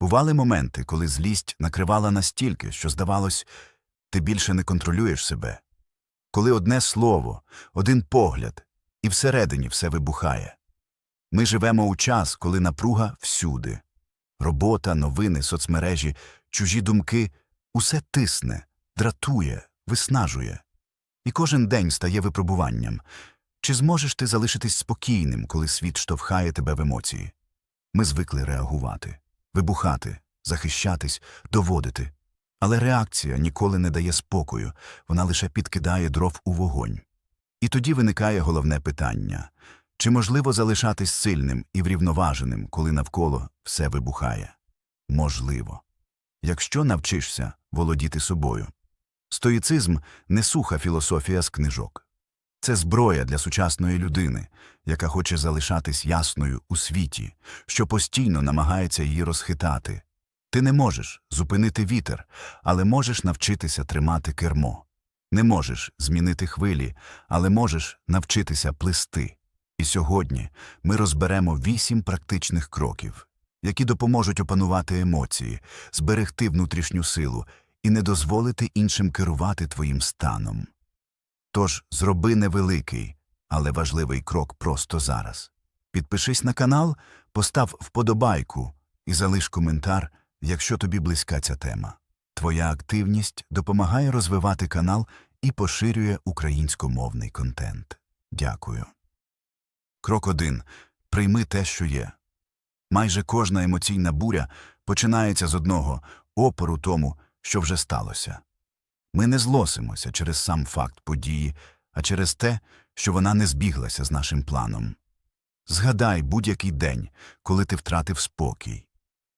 Бували моменти, коли злість накривала настільки, що, здавалось, ти більше не контролюєш себе. Коли одне слово, один погляд, і всередині все вибухає. Ми живемо у час, коли напруга всюди. Робота, новини, соцмережі, чужі думки усе тисне, дратує, виснажує. І кожен день стає випробуванням. Чи зможеш ти залишитись спокійним, коли світ штовхає тебе в емоції? Ми звикли реагувати, вибухати, захищатись, доводити. Але реакція ніколи не дає спокою, вона лише підкидає дров у вогонь. І тоді виникає головне питання чи можливо залишатись сильним і врівноваженим, коли навколо все вибухає? Можливо. Якщо навчишся володіти собою. Стоїцизм не суха філософія з книжок. Це зброя для сучасної людини, яка хоче залишатись ясною у світі, що постійно намагається її розхитати. Ти не можеш зупинити вітер, але можеш навчитися тримати кермо. Не можеш змінити хвилі, але можеш навчитися плисти. І сьогодні ми розберемо вісім практичних кроків, які допоможуть опанувати емоції, зберегти внутрішню силу і не дозволити іншим керувати твоїм станом. Тож зроби невеликий, але важливий крок просто зараз. Підпишись на канал, постав вподобайку і залиш коментар, якщо тобі близька ця тема. Твоя активність допомагає розвивати канал і поширює українськомовний контент. Дякую. Крок 1. Прийми те, що є. Майже кожна емоційна буря починається з одного опору тому, що вже сталося. Ми не злосимося через сам факт події, а через те, що вона не збіглася з нашим планом. Згадай будь-який день, коли ти втратив спокій.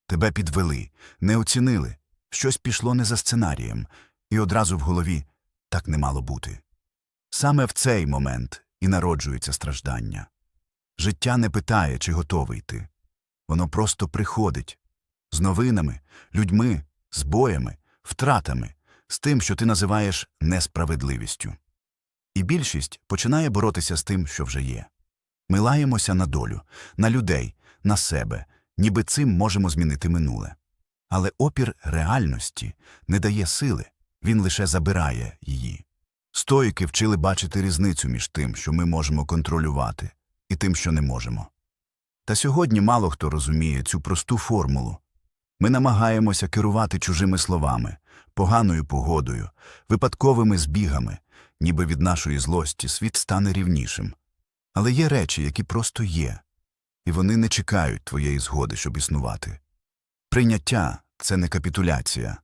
Тебе підвели, не оцінили, щось пішло не за сценарієм, і одразу в голові так не мало бути. Саме в цей момент і народжується страждання. Життя не питає, чи готовий ти. Воно просто приходить з новинами, людьми, з боями, втратами, з тим, що ти називаєш несправедливістю. І більшість починає боротися з тим, що вже є. Ми лаємося на долю, на людей, на себе, ніби цим можемо змінити минуле. Але опір реальності не дає сили, він лише забирає її. Стоїки вчили бачити різницю між тим, що ми можемо контролювати, і тим, що не можемо. Та сьогодні мало хто розуміє цю просту формулу. Ми намагаємося керувати чужими словами, поганою погодою, випадковими збігами, ніби від нашої злості світ стане рівнішим. Але є речі, які просто є, і вони не чекають твоєї згоди, щоб існувати. Прийняття це не капітуляція,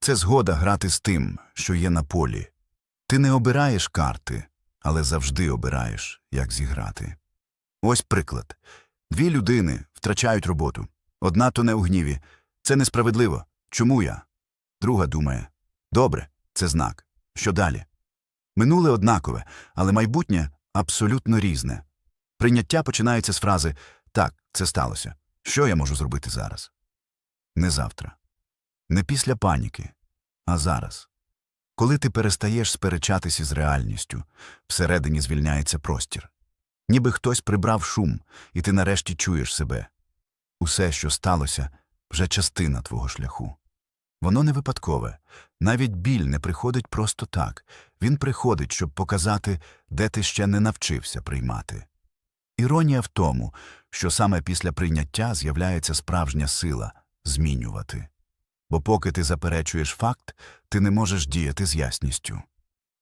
це згода грати з тим, що є на полі. Ти не обираєш карти, але завжди обираєш, як зіграти. Ось приклад. Дві людини втрачають роботу. Одна тоне у гніві. Це несправедливо. Чому я? Друга думає добре, це знак. Що далі? Минуле однакове, але майбутнє абсолютно різне. Прийняття починається з фрази Так, це сталося. Що я можу зробити зараз? Не завтра. Не після паніки, а зараз. Коли ти перестаєш сперечатися з реальністю, всередині звільняється простір. Ніби хтось прибрав шум, і ти нарешті чуєш себе. Усе, що сталося, вже частина твого шляху. Воно не випадкове. Навіть біль не приходить просто так. Він приходить, щоб показати, де ти ще не навчився приймати. Іронія в тому, що саме після прийняття з'являється справжня сила змінювати. Бо поки ти заперечуєш факт, ти не можеш діяти з ясністю.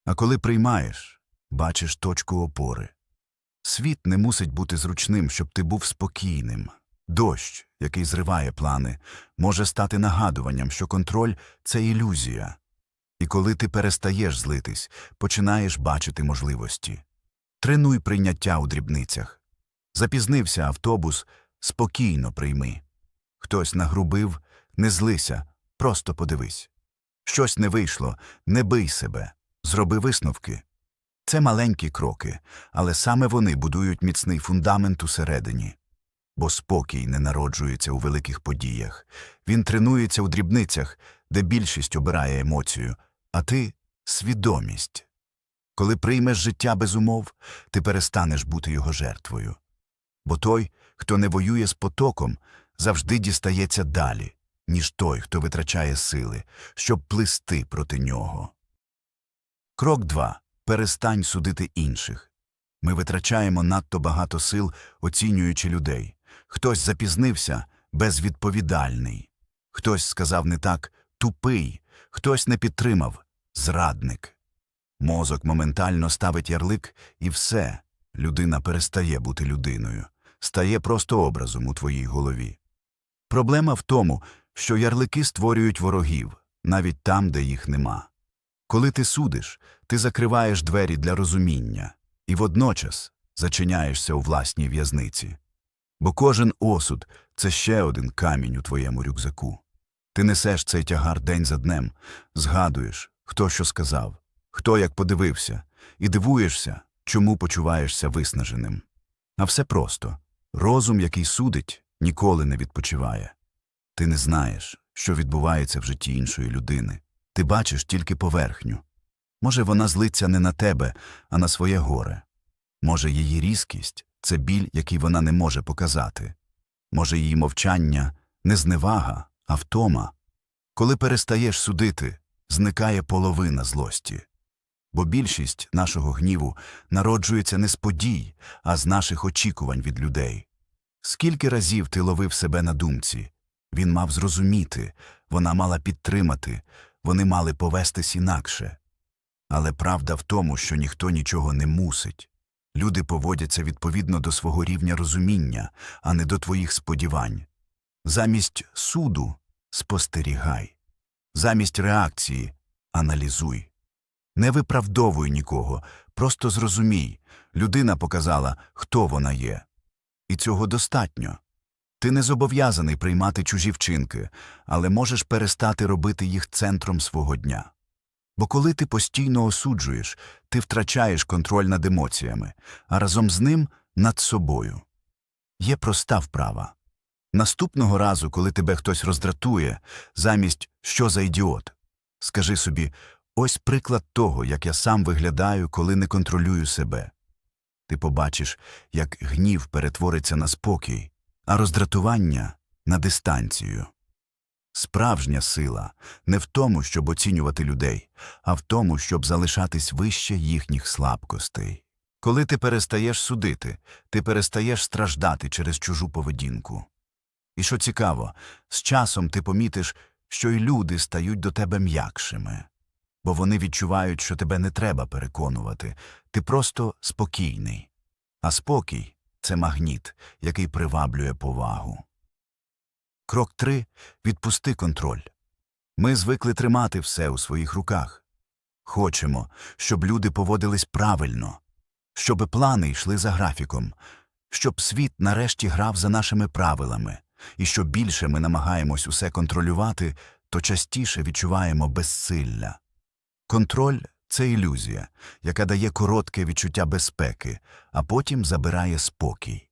А коли приймаєш, бачиш точку опори. Світ не мусить бути зручним, щоб ти був спокійним. Дощ, який зриває плани, може стати нагадуванням, що контроль це ілюзія. І коли ти перестаєш злитись, починаєш бачити можливості. Тренуй прийняття у дрібницях. Запізнився автобус, спокійно прийми. Хтось нагрубив, не злися, просто подивись. Щось не вийшло, не бий себе, зроби висновки. Це маленькі кроки, але саме вони будують міцний фундамент усередині. Бо спокій не народжується у великих подіях, він тренується у дрібницях, де більшість обирає емоцію, а ти свідомість. Коли приймеш життя без умов, ти перестанеш бути його жертвою. Бо той, хто не воює з потоком, завжди дістається далі, ніж той, хто витрачає сили, щоб плисти проти нього. Крок 2. Перестань судити інших. Ми витрачаємо надто багато сил, оцінюючи людей. Хтось запізнився безвідповідальний. Хтось сказав не так тупий, хтось не підтримав зрадник. Мозок моментально ставить ярлик, і все, людина перестає бути людиною, стає просто образом у твоїй голові. Проблема в тому, що ярлики створюють ворогів, навіть там, де їх нема. Коли ти судиш, ти закриваєш двері для розуміння і водночас зачиняєшся у власній в'язниці. Бо кожен осуд це ще один камінь у твоєму рюкзаку. Ти несеш цей тягар день за днем, згадуєш, хто що сказав, хто як подивився, і дивуєшся, чому почуваєшся виснаженим. А все просто розум, який судить, ніколи не відпочиває. Ти не знаєш, що відбувається в житті іншої людини. Ти бачиш тільки поверхню. Може, вона злиться не на тебе, а на своє горе. Може, її різкість це біль, який вона не може показати. Може, її мовчання не зневага, а втома. Коли перестаєш судити, зникає половина злості. Бо більшість нашого гніву народжується не з подій, а з наших очікувань від людей. Скільки разів ти ловив себе на думці? Він мав зрозуміти, вона мала підтримати, вони мали повестись інакше. Але правда в тому, що ніхто нічого не мусить. Люди поводяться відповідно до свого рівня розуміння, а не до твоїх сподівань. Замість суду спостерігай, замість реакції аналізуй. Не виправдовуй нікого, просто зрозумій людина показала, хто вона є. І цього достатньо. Ти не зобов'язаний приймати чужі вчинки, але можеш перестати робити їх центром свого дня. Бо коли ти постійно осуджуєш, ти втрачаєш контроль над емоціями, а разом з ним над собою. Є проста вправа. Наступного разу, коли тебе хтось роздратує, замість що за ідіот, скажи собі ось приклад того, як я сам виглядаю, коли не контролюю себе. Ти побачиш, як гнів перетвориться на спокій, а роздратування на дистанцію. Справжня сила не в тому, щоб оцінювати людей, а в тому, щоб залишатись вище їхніх слабкостей. Коли ти перестаєш судити, ти перестаєш страждати через чужу поведінку. І що цікаво, з часом ти помітиш, що й люди стають до тебе м'якшими, бо вони відчувають, що тебе не треба переконувати, ти просто спокійний. А спокій це магніт, який приваблює повагу. Крок 3. Відпусти контроль. Ми звикли тримати все у своїх руках. Хочемо, щоб люди поводились правильно, щоб плани йшли за графіком, щоб світ нарешті грав за нашими правилами, і що більше ми намагаємось усе контролювати, то частіше відчуваємо безсилля. Контроль це ілюзія, яка дає коротке відчуття безпеки, а потім забирає спокій.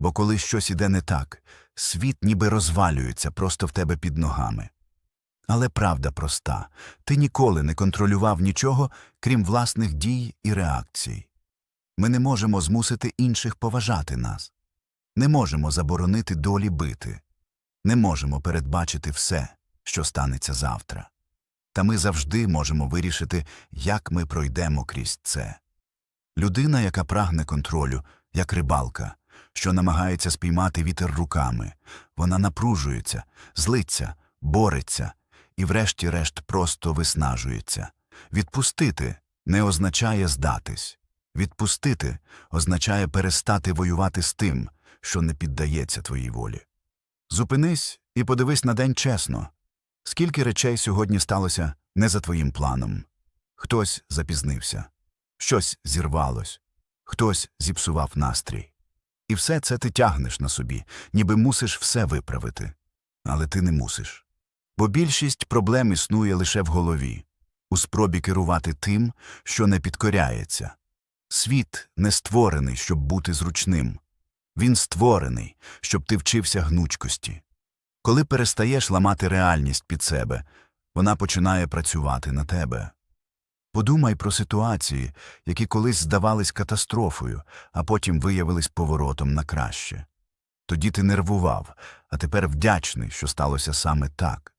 Бо коли щось іде не так, світ ніби розвалюється просто в тебе під ногами. Але правда проста ти ніколи не контролював нічого, крім власних дій і реакцій. Ми не можемо змусити інших поважати нас, не можемо заборонити долі бити, не можемо передбачити все, що станеться завтра. Та ми завжди можемо вирішити, як ми пройдемо крізь це. Людина, яка прагне контролю, як рибалка, що намагається спіймати вітер руками, вона напружується, злиться, бореться і, врешті-решт, просто виснажується. Відпустити не означає здатись. Відпустити означає перестати воювати з тим, що не піддається твоїй волі. Зупинись і подивись на день чесно. Скільки речей сьогодні сталося не за твоїм планом? Хтось запізнився, щось зірвалось, хтось зіпсував настрій. І все це ти тягнеш на собі, ніби мусиш все виправити. Але ти не мусиш. Бо більшість проблем існує лише в голові, у спробі керувати тим, що не підкоряється. Світ не створений, щоб бути зручним. Він створений, щоб ти вчився гнучкості. Коли перестаєш ламати реальність під себе, вона починає працювати на тебе. Подумай про ситуації, які колись здавались катастрофою, а потім виявились поворотом на краще. Тоді ти нервував, а тепер вдячний, що сталося саме так.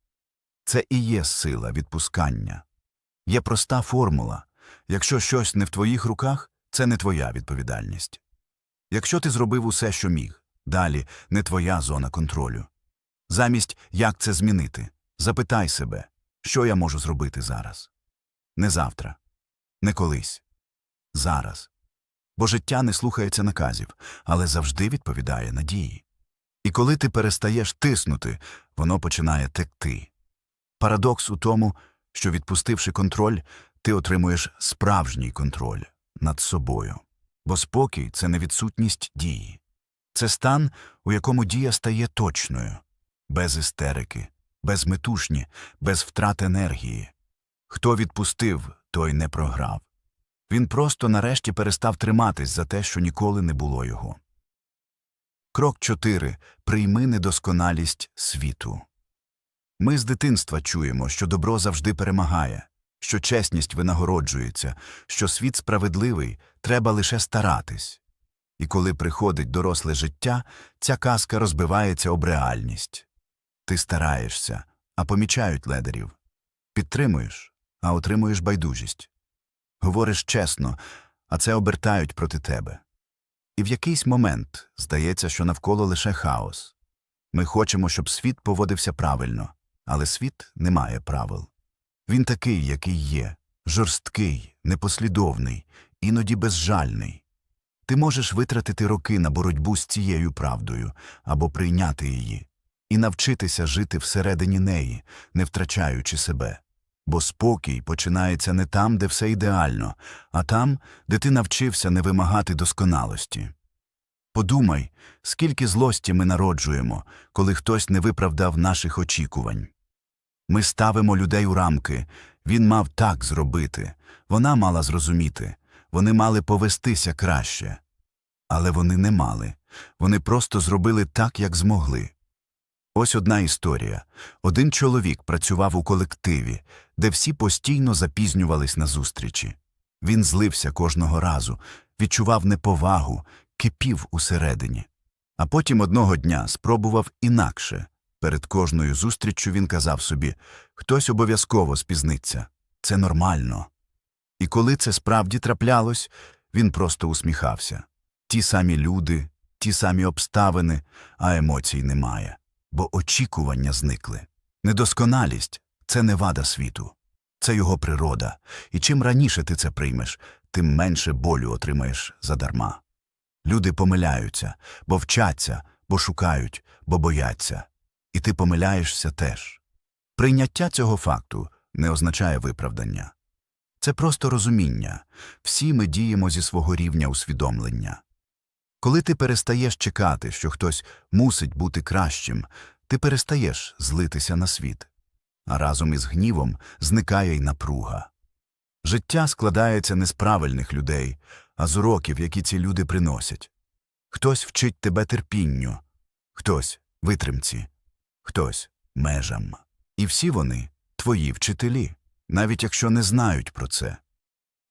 Це і є сила відпускання. Є проста формула якщо щось не в твоїх руках, це не твоя відповідальність. Якщо ти зробив усе, що міг, далі не твоя зона контролю. Замість як це змінити, запитай себе, що я можу зробити зараз. Не завтра, не колись, зараз. Бо життя не слухається наказів, але завжди відповідає надії. І коли ти перестаєш тиснути, воно починає текти. Парадокс у тому, що відпустивши контроль, ти отримуєш справжній контроль над собою. Бо спокій це не відсутність дії. Це стан, у якому дія стає точною, без істерики, без метушні, без втрат енергії. Хто відпустив, той не програв. Він просто нарешті перестав триматись за те, що ніколи не було його. Крок 4. Прийми недосконалість світу. Ми з дитинства чуємо, що добро завжди перемагає, що чесність винагороджується, що світ справедливий, треба лише старатись. І коли приходить доросле життя, ця казка розбивається об реальність. Ти стараєшся, а помічають ледарів. Підтримуєш, а отримуєш байдужість. Говориш чесно, а це обертають проти тебе. І в якийсь момент здається, що навколо лише хаос. Ми хочемо, щоб світ поводився правильно, але світ не має правил. Він такий, який є, жорсткий, непослідовний, іноді безжальний. Ти можеш витратити роки на боротьбу з цією правдою або прийняти її, і навчитися жити всередині неї, не втрачаючи себе. Бо спокій починається не там, де все ідеально, а там, де ти навчився не вимагати досконалості. Подумай, скільки злості ми народжуємо, коли хтось не виправдав наших очікувань. Ми ставимо людей у рамки. Він мав так зробити, вона мала зрозуміти, вони мали повестися краще. Але вони не мали. Вони просто зробили так, як змогли. Ось одна історія. Один чоловік працював у колективі, де всі постійно запізнювались на зустрічі. Він злився кожного разу, відчував неповагу, кипів усередині. А потім одного дня спробував інакше. Перед кожною зустріччю він казав собі хтось обов'язково спізниться. Це нормально. І коли це справді траплялось, він просто усміхався. Ті самі люди, ті самі обставини, а емоцій немає, бо очікування зникли. Недосконалість це не вада світу, це його природа, і чим раніше ти це приймеш, тим менше болю отримаєш задарма. Люди помиляються, бо вчаться, бо шукають, бо бояться. І ти помиляєшся теж. Прийняття цього факту не означає виправдання. Це просто розуміння. Всі ми діємо зі свого рівня усвідомлення. Коли ти перестаєш чекати, що хтось мусить бути кращим, ти перестаєш злитися на світ. А разом із гнівом зникає й напруга. Життя складається не з правильних людей, а з уроків, які ці люди приносять. Хтось вчить тебе терпінню, хтось витримці, хтось межам. І всі вони твої вчителі, навіть якщо не знають про це.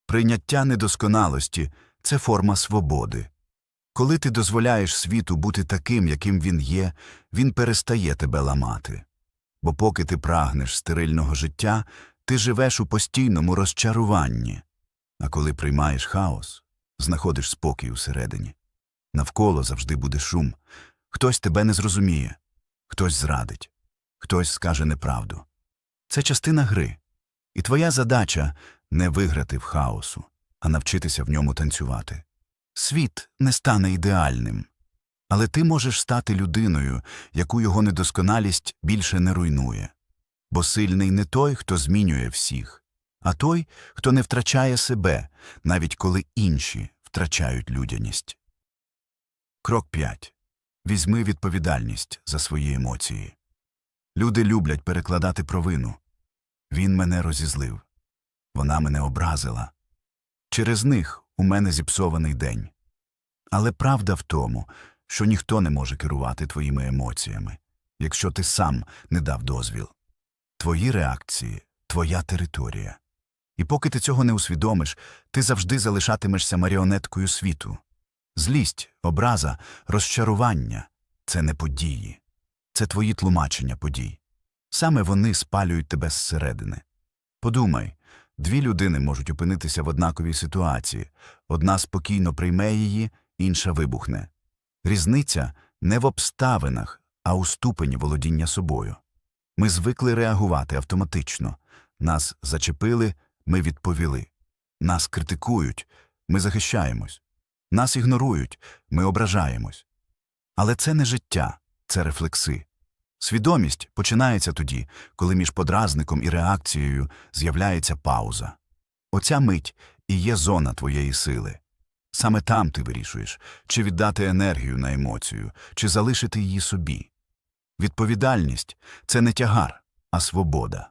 Прийняття недосконалості це форма свободи. Коли ти дозволяєш світу бути таким, яким він є, він перестає тебе ламати. Бо поки ти прагнеш стерильного життя, ти живеш у постійному розчаруванні. А коли приймаєш хаос, знаходиш спокій усередині. Навколо завжди буде шум. Хтось тебе не зрозуміє, хтось зрадить, хтось скаже неправду. Це частина гри. І твоя задача не виграти в хаосу, а навчитися в ньому танцювати. Світ не стане ідеальним, але ти можеш стати людиною, яку його недосконалість більше не руйнує. Бо сильний не той, хто змінює всіх, а той, хто не втрачає себе, навіть коли інші втрачають людяність. Крок 5. Візьми відповідальність за свої емоції. Люди люблять перекладати провину. Він мене розізлив. Вона мене образила. Через них у мене зіпсований день. Але правда в тому, що ніхто не може керувати твоїми емоціями, якщо ти сам не дав дозвіл. Твої реакції твоя територія. І поки ти цього не усвідомиш, ти завжди залишатимешся маріонеткою світу. Злість, образа, розчарування це не події, це твої тлумачення подій. Саме вони спалюють тебе зсередини. Подумай, дві людини можуть опинитися в однаковій ситуації одна спокійно прийме її, інша вибухне. Різниця не в обставинах, а у ступені володіння собою. Ми звикли реагувати автоматично. Нас зачепили, ми відповіли. Нас критикують, ми захищаємось. Нас ігнорують, ми ображаємось. Але це не життя, це рефлекси. Свідомість починається тоді, коли між подразником і реакцією з'являється пауза. Оця мить і є зона твоєї сили. Саме там ти вирішуєш, чи віддати енергію на емоцію, чи залишити її собі. Відповідальність це не тягар, а свобода.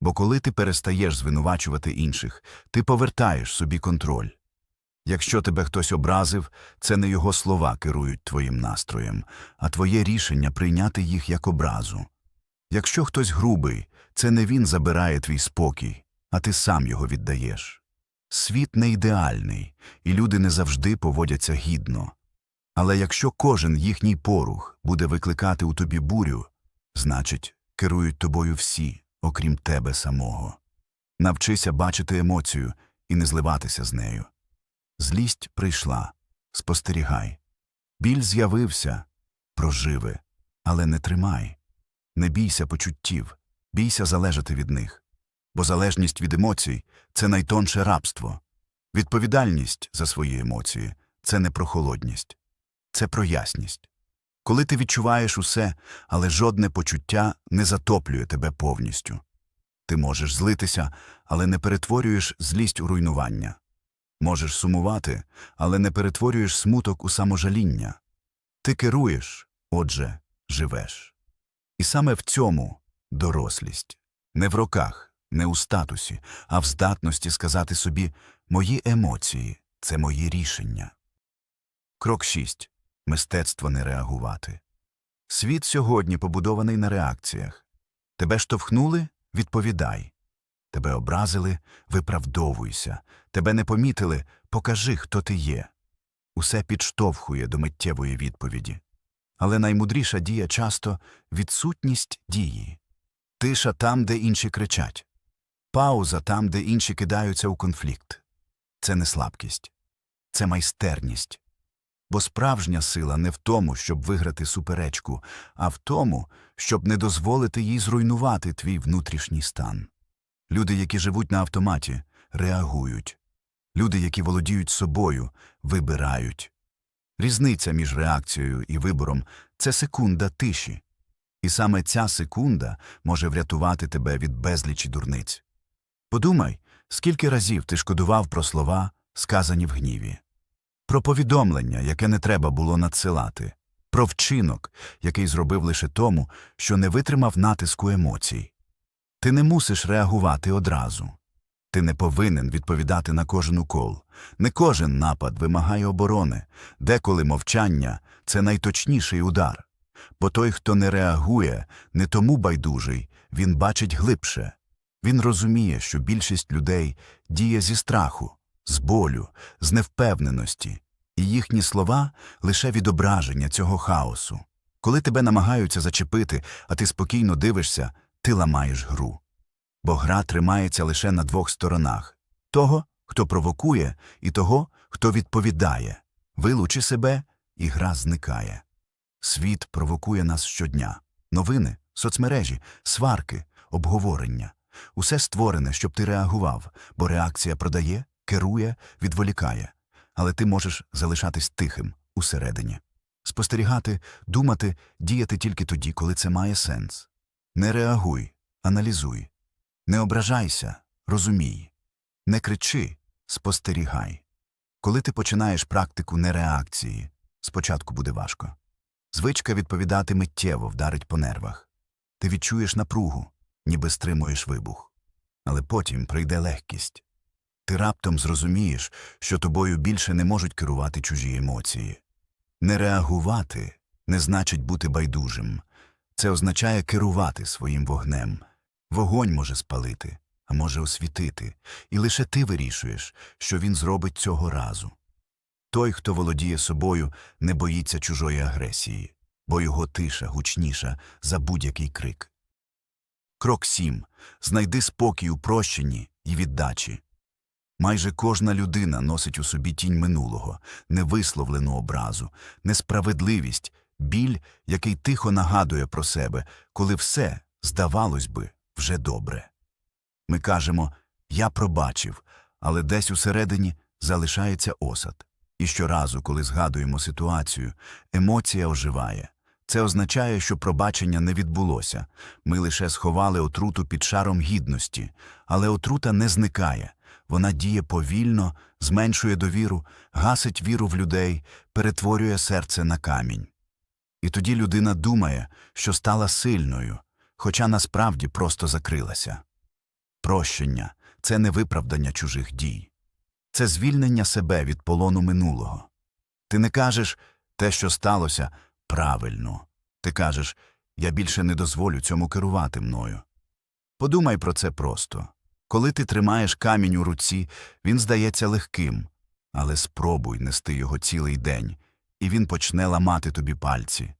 Бо коли ти перестаєш звинувачувати інших, ти повертаєш собі контроль. Якщо тебе хтось образив, це не його слова керують твоїм настроєм, а твоє рішення прийняти їх як образу. Якщо хтось грубий, це не він забирає твій спокій, а ти сам його віддаєш. Світ не ідеальний, і люди не завжди поводяться гідно. Але якщо кожен їхній порух буде викликати у тобі бурю, значить, керують тобою всі, окрім тебе самого. Навчися бачити емоцію і не зливатися з нею. Злість прийшла, спостерігай. Біль з'явився, проживи, але не тримай. Не бійся почуттів, бійся залежати від них. Бо залежність від емоцій це найтонше рабство. Відповідальність за свої емоції це не про холодність, це про ясність. Коли ти відчуваєш усе, але жодне почуття не затоплює тебе повністю. Ти можеш злитися, але не перетворюєш злість у руйнування. Можеш сумувати, але не перетворюєш смуток у саможаління. Ти керуєш, отже, живеш. І саме в цьому дорослість. Не в роках, не у статусі, а в здатності сказати собі «мої емоції – це мої рішення». Крок 6. Мистецтво не реагувати. Світ сьогодні побудований на реакціях. Тебе штовхнули – відповідай. Тебе образили – виправдовуйся. Тебе не помітили – покажи, хто ти є. Усе підштовхує до миттєвої відповіді. Але наймудріша дія часто – відсутність дії. Тиша там, де інші кричать. Пауза там, де інші кидаються у конфлікт. Це не слабкість. Це майстерність. Бо справжня сила не в тому, щоб виграти суперечку, а в тому, щоб не дозволити їй зруйнувати твій внутрішній стан. Люди, які живуть на автоматі, реагують. Люди, які володіють собою, вибирають. Різниця між реакцією і вибором це секунда тиші. І саме ця секунда може врятувати тебе від безлічі дурниць. Подумай, скільки разів ти шкодував про слова, сказані в гніві, про повідомлення, яке не треба було надсилати, про вчинок, який зробив лише тому, що не витримав натиску емоцій. Ти не мусиш реагувати одразу. Ти не повинен відповідати на кожен укол. Не кожен напад вимагає оборони, деколи мовчання це найточніший удар. Бо той, хто не реагує, не тому байдужий, він бачить глибше. Він розуміє, що більшість людей діє зі страху, з болю, з невпевненості, і їхні слова лише відображення цього хаосу. Коли тебе намагаються зачепити, а ти спокійно дивишся, ти ламаєш гру. Бо гра тримається лише на двох сторонах того, хто провокує, і того, хто відповідає. Вилучи себе, і гра зникає. Світ провокує нас щодня. Новини, соцмережі, сварки, обговорення. Усе створене, щоб ти реагував, бо реакція продає, керує, відволікає. Але ти можеш залишатись тихим усередині. Спостерігати, думати, діяти тільки тоді, коли це має сенс. Не реагуй, аналізуй. Не ображайся, розумій. Не кричи, спостерігай. Коли ти починаєш практику нереакції, спочатку буде важко. Звичка відповідати миттєво вдарить по нервах. Ти відчуєш напругу, ніби стримуєш вибух. Але потім прийде легкість. Ти раптом зрозумієш, що тобою більше не можуть керувати чужі емоції. Не реагувати не значить бути байдужим. Це означає керувати своїм вогнем. Вогонь може спалити, а може освітити, і лише ти вирішуєш, що він зробить цього разу. Той, хто володіє собою, не боїться чужої агресії. бо його тиша гучніша за будь-який крик. Крок 7. Знайди спокій у прощенні і віддачі. Майже кожна людина носить у собі тінь минулого, невисловлену образу, несправедливість, біль, який тихо нагадує про себе, коли все, здавалось би, вже добре. Ми кажемо Я пробачив, але десь усередині залишається осад. І щоразу, коли згадуємо ситуацію, емоція оживає. Це означає, що пробачення не відбулося. Ми лише сховали отруту під шаром гідності, але отрута не зникає. Вона діє повільно, зменшує довіру, гасить віру в людей, перетворює серце на камінь. І тоді людина думає, що стала сильною, хоча насправді просто закрилася. Прощення це не виправдання чужих дій. Це звільнення себе від полону минулого. Ти не кажеш те, що сталося, правильно. Ти кажеш я більше не дозволю цьому керувати мною. Подумай про це просто. Коли ти тримаєш камінь у руці, він здається легким, але спробуй нести його цілий день, і він почне ламати тобі пальці.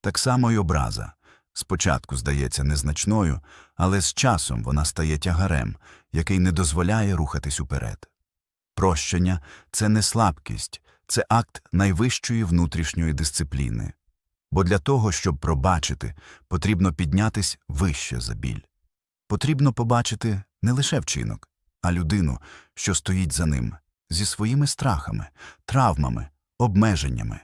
Так само й образа. Спочатку здається незначною, але з часом вона стає тягарем, який не дозволяє рухатись уперед. Прощення це не слабкість, це акт найвищої внутрішньої дисципліни. Бо для того, щоб пробачити, потрібно піднятись вище за біль. Потрібно побачити не лише вчинок, а людину, що стоїть за ним, зі своїми страхами, травмами, обмеженнями.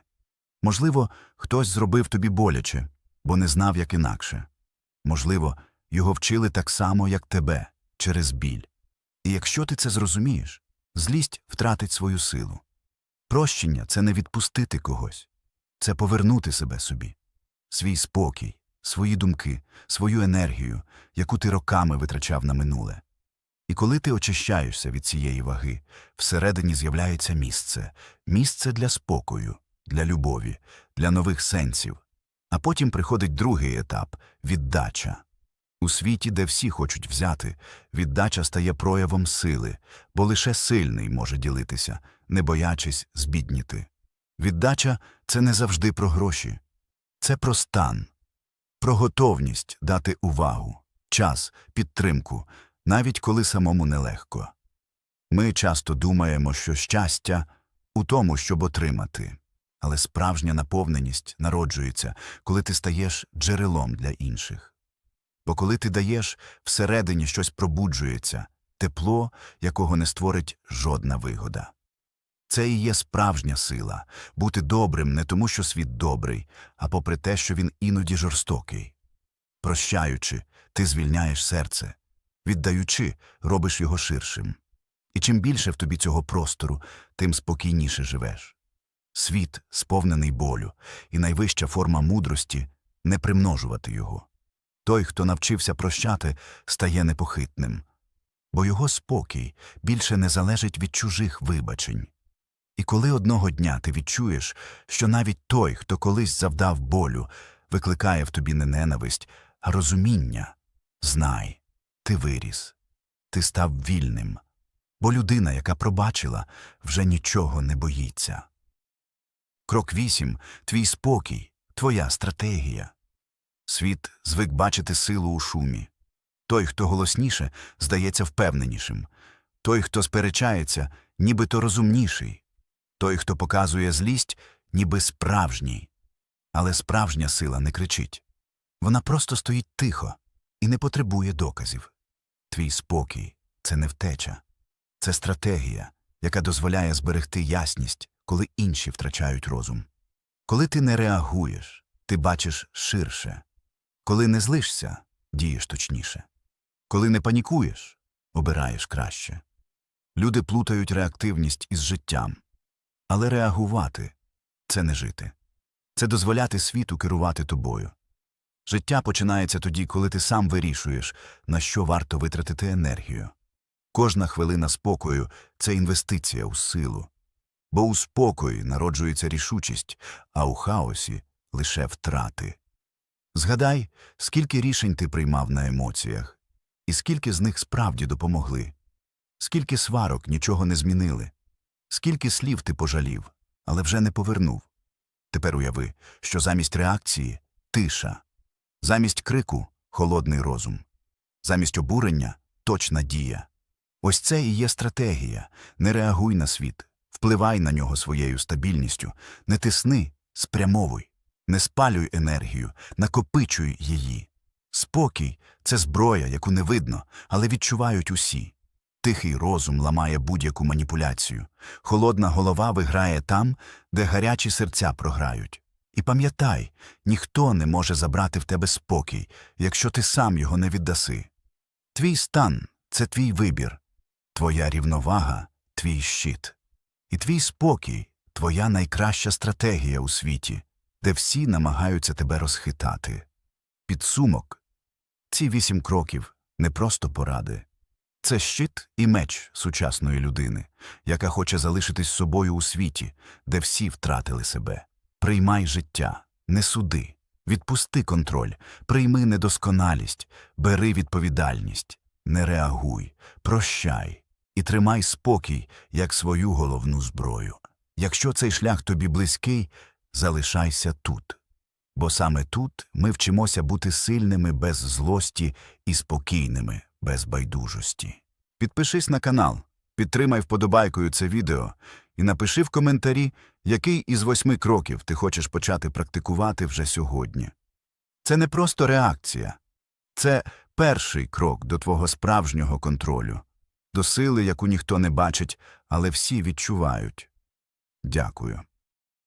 Можливо, хтось зробив тобі боляче, бо не знав, як інакше. Можливо, його вчили так само, як тебе, через біль. І якщо ти це зрозумієш, злість втратить свою силу. Прощення це не відпустити когось, це повернути себе собі, свій спокій, свої думки, свою енергію, яку ти роками витрачав на минуле. І коли ти очищаєшся від цієї ваги, всередині з'являється місце, місце для спокою, для любові, для нових сенсів. А потім приходить другий етап віддача. У світі, де всі хочуть взяти, віддача стає проявом сили, бо лише сильний може ділитися, не боячись збідніти. Віддача це не завжди про гроші, це про стан, про готовність дати увагу, час, підтримку, навіть коли самому нелегко. Ми часто думаємо, що щастя у тому, щоб отримати, але справжня наповненість народжується, коли ти стаєш джерелом для інших. Бо коли ти даєш, всередині щось пробуджується, тепло, якого не створить жодна вигода. Це і є справжня сила бути добрим не тому, що світ добрий, а попри те, що він іноді жорстокий. Прощаючи, ти звільняєш серце, віддаючи, робиш його ширшим. І чим більше в тобі цього простору, тим спокійніше живеш. Світ сповнений болю, і найвища форма мудрості не примножувати його. Той, хто навчився прощати, стає непохитним, бо його спокій більше не залежить від чужих вибачень. І коли одного дня ти відчуєш, що навіть той, хто колись завдав болю, викликає в тобі не ненависть, а розуміння, знай, ти виріс, ти став вільним, бо людина, яка пробачила, вже нічого не боїться. Крок вісім твій спокій, твоя стратегія. Світ звик бачити силу у шумі. Той, хто голосніше, здається впевненішим. Той, хто сперечається, нібито розумніший. Той, хто показує злість, ніби справжній. Але справжня сила не кричить. Вона просто стоїть тихо і не потребує доказів. Твій спокій це не втеча, це стратегія, яка дозволяє зберегти ясність, коли інші втрачають розум. Коли ти не реагуєш, ти бачиш ширше. Коли не злишся, дієш точніше. Коли не панікуєш, обираєш краще. Люди плутають реактивність із життям. Але реагувати це не жити. Це дозволяти світу керувати тобою. Життя починається тоді, коли ти сам вирішуєш, на що варто витратити енергію. Кожна хвилина спокою це інвестиція у силу. Бо у спокої народжується рішучість, а у хаосі лише втрати. Згадай, скільки рішень ти приймав на емоціях, і скільки з них справді допомогли, скільки сварок нічого не змінили, скільки слів ти пожалів, але вже не повернув. Тепер уяви, що замість реакції тиша, замість крику холодний розум, замість обурення точна дія. Ось це і є стратегія. Не реагуй на світ, впливай на нього своєю стабільністю, не тисни, спрямовуй, не спалюй енергію, накопичуй її. Спокій це зброя, яку не видно, але відчувають усі. Тихий розум ламає будь-яку маніпуляцію. Холодна голова виграє там, де гарячі серця програють. І пам'ятай, ніхто не може забрати в тебе спокій, якщо ти сам його не віддаси. Твій стан це твій вибір, твоя рівновага твій щит. І твій спокій твоя найкраща стратегія у світі, де всі намагаються тебе розхитати. Підсумок ці вісім кроків не просто поради. Це щит і меч сучасної людини, яка хоче залишитись собою у світі, де всі втратили себе. Приймай життя, не суди, відпусти контроль, прийми недосконалість, бери відповідальність, не реагуй, прощай і тримай спокій як свою головну зброю. Якщо цей шлях тобі близький, залишайся тут. Бо саме тут ми вчимося бути сильними без злості і спокійними без байдужості. Підпишись на канал, підтримай вподобайкою це відео і напиши в коментарі, який із восьми кроків ти хочеш почати практикувати вже сьогодні. Це не просто реакція, це перший крок до твого справжнього контролю, до сили, яку ніхто не бачить, але всі відчувають. Дякую.